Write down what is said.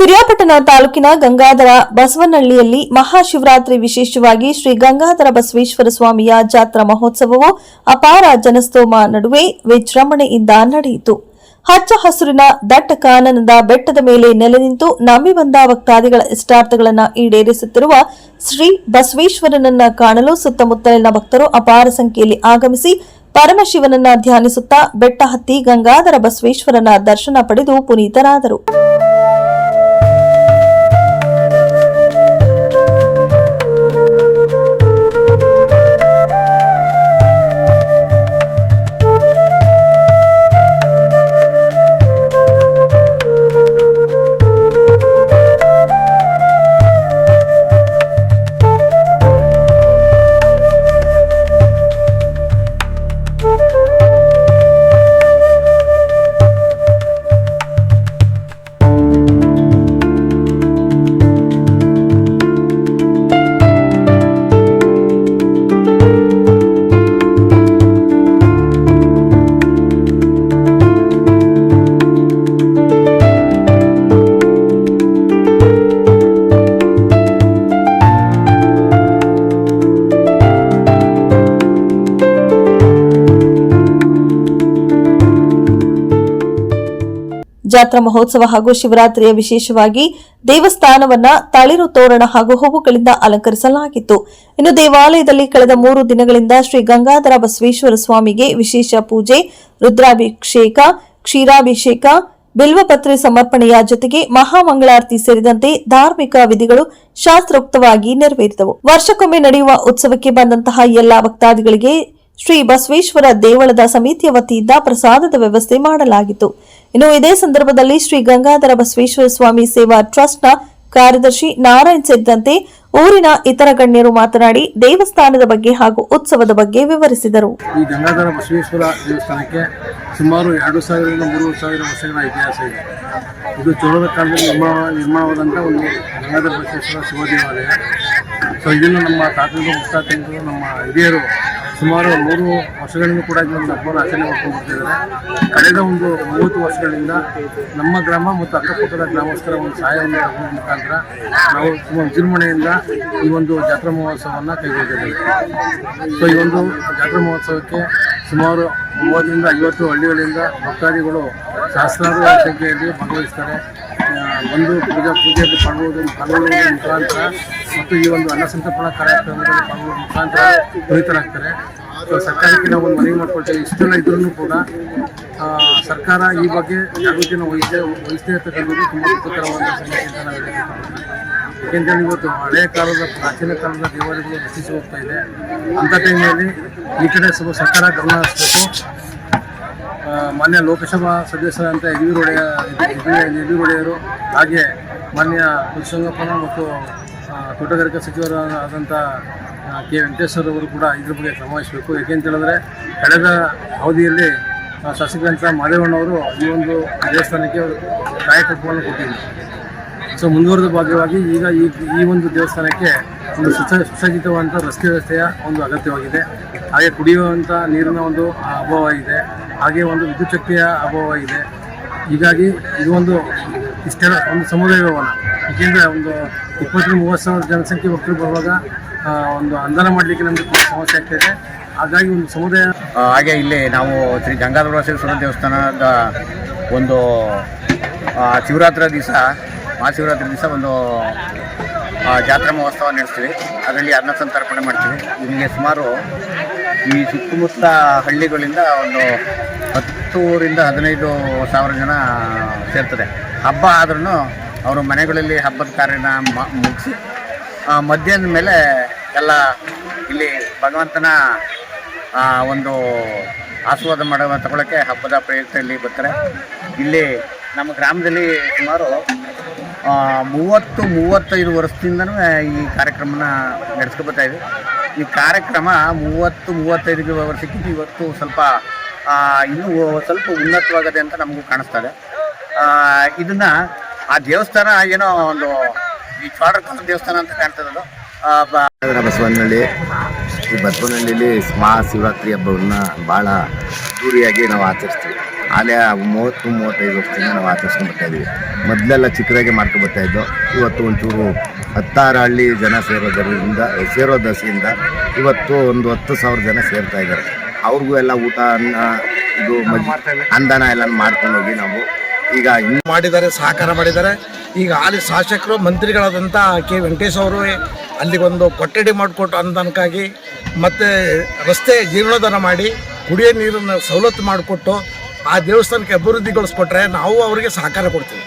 ಪಿರಿಯಾಪಟ್ಟಣ ತಾಲೂಕಿನ ಗಂಗಾಧರ ಬಸವನಹಳ್ಳಿಯಲ್ಲಿ ಮಹಾಶಿವರಾತ್ರಿ ವಿಶೇಷವಾಗಿ ಶ್ರೀ ಗಂಗಾಧರ ಬಸವೇಶ್ವರ ಸ್ವಾಮಿಯ ಜಾತ್ರಾ ಮಹೋತ್ಸವವು ಅಪಾರ ಜನಸ್ತೋಮ ನಡುವೆ ವಿಜೃಂಭಣೆಯಿಂದ ನಡೆಯಿತು. ಹಚ್ಚ ಹಸುರಿನ ದಟ್ಟ ಕಾನನದ ಬೆಟ್ಟದ ಮೇಲೆ ನೆಲೆ ನಿಂತು ನಂಬಿ ಬಂದ ಭಕ್ತಾದಿಗಳ ಇಷ್ಟಾರ್ಥಗಳನ್ನು ಈಡೇರಿಸುತ್ತಿರುವ ಶ್ರೀ ಬಸವೇಶ್ವರನನ್ನ ಕಾಣಲು ಸುತ್ತಮುತ್ತಲಿನ ಭಕ್ತರು ಅಪಾರ ಸಂಖ್ಯೆಯಲ್ಲಿ ಆಗಮಿಸಿ ಪರಮಶಿವನನ್ನ ಧ್ಯಾನಿಸುತ್ತಾ ಬೆಟ್ಟ ಹತ್ತಿ ಗಂಗಾಧರ ಬಸವೇಶ್ವರನ ದರ್ಶನ ಪಡೆದು ಪುನೀತರಾದರು. ಜಾತ್ರಾ ಮಹೋತ್ಸವ ಹಾಗೂ ಶಿವರಾತ್ರಿಯ ವಿಶೇಷವಾಗಿ ದೇವಸ್ಥಾನವನ್ನ ತಳಿರು ತೋರಣ ಹಾಗೂ ಹೂವುಗಳಿಂದ ಅಲಂಕರಿಸಲಾಗಿತ್ತು. ಇನ್ನು ದೇವಾಲಯದಲ್ಲಿ ಕಳೆದ ಮೂರು ದಿನಗಳಿಂದ ಶ್ರೀ ಗಂಗಾಧರ ಬಸವೇಶ್ವರ ಸ್ವಾಮಿಗೆ ವಿಶೇಷ ಪೂಜೆ, ರುದ್ರಾಭಿಷೇಕ, ಕ್ಷೀರಾಭಿಷೇಕ, ಬಿಲ್ವಪತ್ರೆ ಸಮರ್ಪಣೆಯ ಜೊತೆಗೆ ಮಹಾಮಂಗಳಾರತಿ ಸೇರಿದಂತೆ ಧಾರ್ಮಿಕ ವಿಧಿಗಳು ಶಾಸ್ತ್ರೋಕ್ತವಾಗಿ ನೆರವೇರಿದವು. ವರ್ಷಕ್ಕೊಮ್ಮೆ ನಡೆಯುವ ಉತ್ಸವಕ್ಕೆ ಬಂದಂತಹ ಎಲ್ಲಾ ಭಕ್ತಾದಿಗಳಿಗೆ ಶ್ರೀ ಬಸವೇಶ್ವರ ದೇವಳದ ಸಮಿತಿಯ ವತಿಯಿಂದ ಪ್ರಸಾದದ ವ್ಯವಸ್ಥೆ ಮಾಡಲಾಗಿತ್ತು. ಇನ್ನು ಇದೇ ಸಂದರ್ಭದಲ್ಲಿ ಶ್ರೀ ಗಂಗಾಧರ ಬಸವೇಶ್ವರ ಸ್ವಾಮಿ ಸೇವಾ ಟ್ರಸ್ಟ್ನ ಕಾರ್ಯದರ್ಶಿ ನಾರಾಯಣ್ ಸೇರಿದಂತೆ ಊರಿನ ಇತರ ಗಣ್ಯರು ಮಾತನಾಡಿ ದೇವಸ್ಥಾನದ ಬಗ್ಗೆ ಹಾಗೂ ಉತ್ಸವದ ಬಗ್ಗೆ ವಿವರಿಸಿದರು. ಈ ಗಂಗಾಧರ ಬಸವೇಶ್ವರ ದೇವಸ್ಥಾನಕ್ಕೆ ಸುಮಾರು ಎರಡು ಸಾವಿರದಿಂದ ಮೂರು ಸಾವಿರ ವರ್ಷಗಳ ಇತಿಹಾಸ ಇದೆ. ಇದು ಚೋಳದ ಕಾಲದಲ್ಲಿ ನಿರ್ಮಾಣ ನಿರ್ಮಾಣವಾದಂಥ ಒಂದು ಗಂಗಾಧರ ಬಸವೇಶ್ವರ ಶಿವ ದೇವಾಲಯ ಸೊ ಇದನ್ನು ನಮ್ಮ ತಾತಂದು ಮುತ್ತಾತಂದು ನಮ್ಮ ಹಿರಿಯರು ಸುಮಾರು ಮೂರು ವರ್ಷಗಳಿಂದ ಕೂಡ ಈ ಒಂದು ಹಬ್ಬವನ್ನು ಆಚರಣೆ ಮಾಡ್ಕೊಂಡು ಬರ್ತಿದ್ದಾರೆ ಕಳೆದ ಒಂದು ಮೂವತ್ತು ವರ್ಷಗಳಿಂದ ನಮ್ಮ ಗ್ರಾಮ ಮತ್ತು ಅಕ್ಕಪಕ್ಕದ ಗ್ರಾಮಸ್ಥರ ಒಂದು ಸಹಾಯವನ್ನು ಮುಖಾಂತರ ನಾವು ತುಂಬ ವಿಜೃಂಭಣೆಯಿಂದ ಈ ಒಂದು ಜಾತ್ರಾ ಮಹೋತ್ಸವವನ್ನು ಕೈಗೊಂಡಿದ್ದೇವೆ. ಸೊ ಈ ಒಂದು ಜಾತ್ರಾ ಮಹೋತ್ಸವಕ್ಕೆ ಸುಮಾರು ಮೂವತ್ತರಿಂದ ಐವತ್ತು ಹಳ್ಳಿಗಳಿಂದ ಭಕ್ತಾದಿಗಳು ಸಹಸ್ರಾರು ಸಂಖ್ಯೆಯಲ್ಲಿ ಭಾಗವಹಿಸ್ತಾರೆ. ಬಂದು ಪೂಜಾ ಪೂಜೆಯಲ್ಲಿ ಪಾಲ್ಗೊಳ್ಳೋದು ಪಾಲ್ಗೊಳ್ಳುವುದರ ಮುಖಾಂತರ ಮತ್ತು ಈ ಒಂದು ಅನ್ನ ಕಾರ್ಯಕ್ರಮದಲ್ಲಿ ಪಡುವುದರ ಮುಖಾಂತರ ಪುರಿತರಾಗ್ತಾರೆ ಸರ್ಕಾರಕ್ಕೆ ನಾವು ಒಂದು ಮನವಿ ಮಾಡ್ಕೊಳ್ತೇವೆ. ಇಷ್ಟೆಲ್ಲ ಇದ್ರೂ ಕೂಡ ಸರ್ಕಾರ ಈ ಬಗ್ಗೆ ಜಾಗೃತಿಯನ್ನು ವಹಿಸದೆ, ವಹಿಸದೇ ಇರ್ತಕ್ಕಂಥದ್ದು ತುಂಬ ಉಪಕರವಾದ ಸಂಗತಿ ಅಂತ ನಾವು ಇವತ್ತು ಹಳೆಯ ಕಾಲದ, ಪ್ರಾಚೀನ ಕಾಲದ ದೇವಾಲಯಗಳು ನಶಿಸಿ ಹೋಗ್ತಾ ಇದೆ. ಅಂಥ ಟೈಮಲ್ಲಿ ಈ ಕಡೆ ಸ್ವಲ್ಪ ಸರ್ಕಾರ ಗಮನ ಹರಿಸಬೇಕು. ಮಾನ್ಯ ಲೋಕಸಭಾ ಸದಸ್ಯರಂತ ಯಡಿಯೂರೊಡೆಯ ಯಡಿಯೂರೊಡೆಯರು ಹಾಗೆ ಮಾನ್ಯ ಪುರುಷಂಗಪ್ಪನ ಮತ್ತು ತೋಟಗಾರಿಕಾ ಸಚಿವರಾದಂಥ ಕೆ ವೆಂಕಟೇಶ್ವರ ಅವರು ಕೂಡ ಇದ್ರ ಬಗ್ಗೆ ಕ್ರಮ ವಹಿಸಬೇಕು ಏಕೆಂತ ಹೇಳಿದ್ರೆ, ಕಳೆದ ಅವಧಿಯಲ್ಲಿ ಶಾಸಕರಂತ ಮಾದೇವಣ್ಣವರು ಈ ಒಂದು ದೇವಸ್ಥಾನಕ್ಕೆ ಕಾಯಕಲ್ಪವನ್ನು ಕೊಟ್ಟಿದ್ದರು. ಸೊ, ಮುಂದುವರೆದ ಭಾಗವಾಗಿ ಈಗ ಈ ಈ ಒಂದು ದೇವಸ್ಥಾನಕ್ಕೆ ಒಂದು ಸುಸ, ಸುಸಜ್ಜಿತವಾದಂಥ ರಸ್ತೆ ವ್ಯವಸ್ಥೆಯ ಒಂದು ಅಗತ್ಯವಾಗಿದೆ. ಹಾಗೆ ಕುಡಿಯುವಂಥ ನೀರಿನ ಒಂದು ಅಭಾವ ಇದೆ. ಹಾಗೆ ಒಂದು ವಿದ್ಯುತ್ ಶಕ್ತಿಯ ಅಭಾವ ಇದೆ. ಹೀಗಾಗಿ ಇದು ಒಂದು ಇಷ್ಟೆಲ್ಲ ಒಂದು ಸಮುದಾಯ ಭವನ. ಏಕೆಂದರೆ ಒಂದು ಇಪ್ಪತ್ತರಿಂದ ಮೂವತ್ತು ಸಾವಿರ ಜನಸಂಖ್ಯೆ ಭಕ್ತರು ಬರುವಾಗ ಒಂದು ಅಂದಾನ ಮಾಡಲಿಕ್ಕೆ ನಮಗೆ ತುಂಬ ಸಮಸ್ಯೆ ಆಗ್ತಾಯಿದೆ ಹಾಗಾಗಿ ಒಂದು ಸಮುದಾಯ ಹಾಗೆ ಇಲ್ಲಿ ನಾವು ಶ್ರೀ ಗಂಗಾಧರ ಬಸವೇಶ್ವರ ದೇವಸ್ಥಾನದ ಒಂದು ಶಿವರಾತ್ರಿ ದಿವಸ, ಮಹಾಶಿವರಾತ್ರಿ ದಿವಸ ಒಂದು ಜಾತ್ರಾ ಮಹೋತ್ಸವ ನಡೆಸ್ತೀವಿ. ಅದರಲ್ಲಿ ಅನ್ನ ಸಂತರ್ಪಣೆ ಮಾಡ್ತೀವಿ. ಇಲ್ಲಿಗೆ ಸುಮಾರು ಈ ಸುತ್ತಮುತ್ತ ಹಳ್ಳಿಗಳಿಂದ ಒಂದು ಹತ್ತೂರಿಂದ ಹದಿನೈದು ಸಾವಿರ ಜನ ಸೇರ್ತದೆ. ಹಬ್ಬ ಆದ್ರೂ ಅವರು ಮನೆಗಳಲ್ಲಿ ಹಬ್ಬದ ಕಾರ್ಯನ ಮುಗಿಸಿ ಮಧ್ಯಾಹ್ನದ ಮೇಲೆ ಎಲ್ಲ ಇಲ್ಲಿ ಭಗವಂತನ ಒಂದು ಆಸ್ವಾದ ಮಾಡುವ ತಗೊಳ್ಳೋಕ್ಕೆ ಹಬ್ಬದ ಪ್ರಯುಕ್ತ ಇಲ್ಲಿ ಬರ್ತಾರೆ. ಇಲ್ಲಿ ನಮ್ಮ ಗ್ರಾಮದಲ್ಲಿ ಸುಮಾರು ಮೂವತ್ತು, ಮೂವತ್ತೈದು ವರ್ಷದಿಂದನೂ ಈ ಕಾರ್ಯಕ್ರಮನ ನಡೆಸ್ಕೊಬರ್ತಾ ಇದೆ. ಈ ಕಾರ್ಯಕ್ರಮ ಮೂವತ್ತು ಮೂವತ್ತೈದು ವರ್ಷಕ್ಕಿಂತ ಇವತ್ತು ಸ್ವಲ್ಪ ಇನ್ನೂ ಸ್ವಲ್ಪ ಉನ್ನತವಾಗದೆ ಅಂತ ನಮಗೂ ಕಾಣಿಸ್ತದೆ ಇದನ್ನ ಆ ದೇವಸ್ಥಾನ ಏನೋ ಒಂದು ಈ ಚಾಡರ್ಕಲ್ ದೇವಸ್ಥಾನ ಅಂತ ಕಾಣ್ತದಲ್ಲ ಬಸವನಹಳ್ಳಿ, ಈ ಬಸವನಹಳ್ಳಿಲಿ ಮಹಾಶಿವರಾತ್ರಿ ಹಬ್ಬವನ್ನು ಭಾಳ ಅದ್ದೂರಿಯಾಗಿ ನಾವು ಆಚರಿಸ್ತೀವಿ. ಆಲಯ ಮೂವತ್ತು ಮೂವತ್ತೈದು ವರ್ಷದಿಂದ ನಾವು ಆಚರಿಸ್ಕೊಂಡು ಬರ್ತಾ ಇದ್ದೀವಿ ಮೊದಲೆಲ್ಲ ಚಿಕ್ಕದಾಗಿ ಮಾಡ್ಕೊಂಡು ಬರ್ತಾ ಇದ್ದೋ ಇವತ್ತು ಒಂಚೂರು ಹತ್ತಾರು ಹಳ್ಳಿ ಜನ ಸೇರೋದರಿಂದ ಸೇರೋ ದಸೆಯಿಂದ ಇವತ್ತು ಒಂದು ಹತ್ತು ಸಾವಿರ ಜನ ಸೇರ್ತಾ ಇದ್ದಾರೆ. ಅವ್ರಿಗೂ ಎಲ್ಲ ಊಟ ಅನ್ನ ಇದು ಅಂದನ ಎಲ್ಲ ಮಾಡ್ಕೊಂಡು ಹೋಗಿ ನಾವು ಈಗ ಹಿಂಗೆ ಮಾಡಿದ್ದಾರೆ ಸಹಕಾರ ಮಾಡಿದ್ದಾರೆ. ಈಗ ಅಲ್ಲಿ ಶಾಸಕರು ಮಂತ್ರಿಗಳಾದಂಥ ಕೆ ವೆಂಕಟೇಶ್ ಅವರು ಅಲ್ಲಿಗೊಂದು ಕೊಠಡಿ ಮಾಡಿಕೊಟ್ಟು ಅನುದಾನಕ್ಕಾಗಿ ಮತ್ತು ರಸ್ತೆ ಜೀರ್ಣೋದ್ಧಾರ ಮಾಡಿ ಕುಡಿಯೋ ನೀರನ್ನು ಸವಲತ್ತು ಮಾಡಿಕೊಟ್ಟು ಆ ದೇವಸ್ಥಾನಕ್ಕೆ ಅಭಿವೃದ್ಧಿಗೊಳಿಸ್ಕೊಟ್ರೆ ನಾವು ಅವರಿಗೆ ಸಹಕಾರ ಕೊಡ್ತೀವಿ.